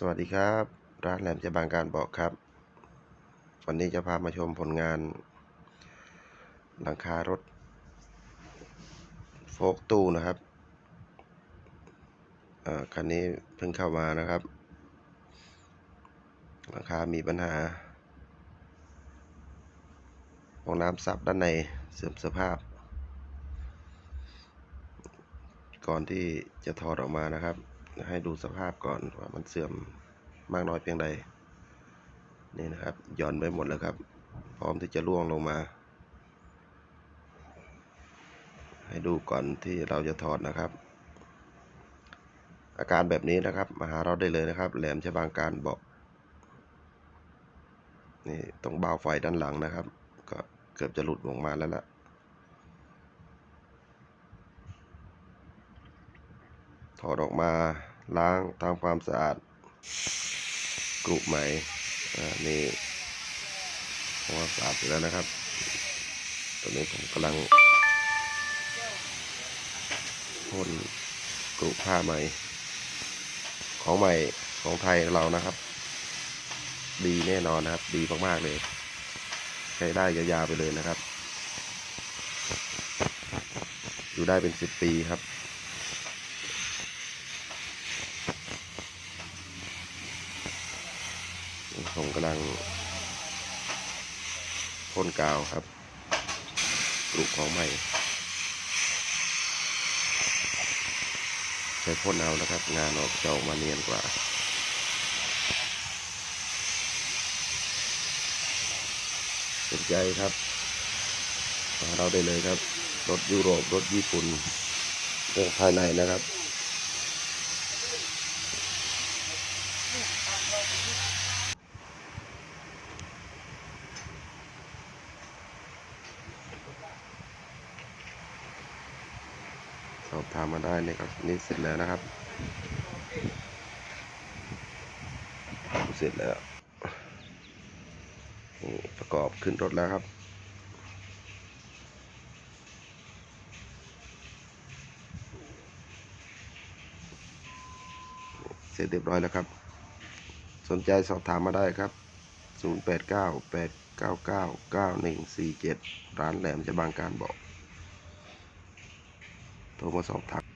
สวัสดีครับ ร้านแหลมจะบางการบอกครับ วันนี้จะพามาชมผลงาน หลังคารถโฟกตู้นะครับคันนี้เพิ่งเข้ามานะครับ หลังคามีปัญหาห้องน้ำซับด้านในเสื่อมสภาพ ก่อนที่จะถอดออกมานะครับ ให้ดูสภาพก่อนว่ามันเสื่อมมากน้อยเพียงใด นี่นะครับหย่อนไปหมดแล้วครับ พร้อมที่จะล่วงลงมา ให้ดูก่อนที่เราจะถอดนะครับ อาการแบบนี้นะครับ มาหาเราได้เลยนะครับ แหลมฉบางการบอกนี่ตรงเบาไฟด้านหลังนะครับ ก็เกือบจะหลุดลงมาแล้วล่ะ ถอดออกมาล้างทำความสะอาดกรุไหม่นี่ทำความสะอาดเสร็จแล้วนะครับ ตอนนี้ผมกำลังพ่นกรุผ้าใหม่ ของใหม่ของไทยเรานะครับ ดีแน่นอนนะครับ ดีมากๆเลย ใช้ได้ยาวๆไปเลยนะครับ อยู่ได้เป็นสิบปีครับ ผมกำลังพ่นกาวครับปลูกของใหม่ ใช้พ่นเอานะครับ งานออกจะออกมาเนียนกว่าสนใจครับมาเราได้เลยครับ รถยุโรป รถญี่ปุ่นเรื่องภายในนะครับ อบถามมาได้นี่ครับนี่เสร็จแล้วนะครับ เสร็จแล้วนี่ประกอบขึ้นรถแล้วครับเสร็จเรียบร้อยแล้วครับ สนใจสอบถามมาได้ครับ 089 899 9147 ร้านแหลมจะบางการบอก โทรมาสอบถาม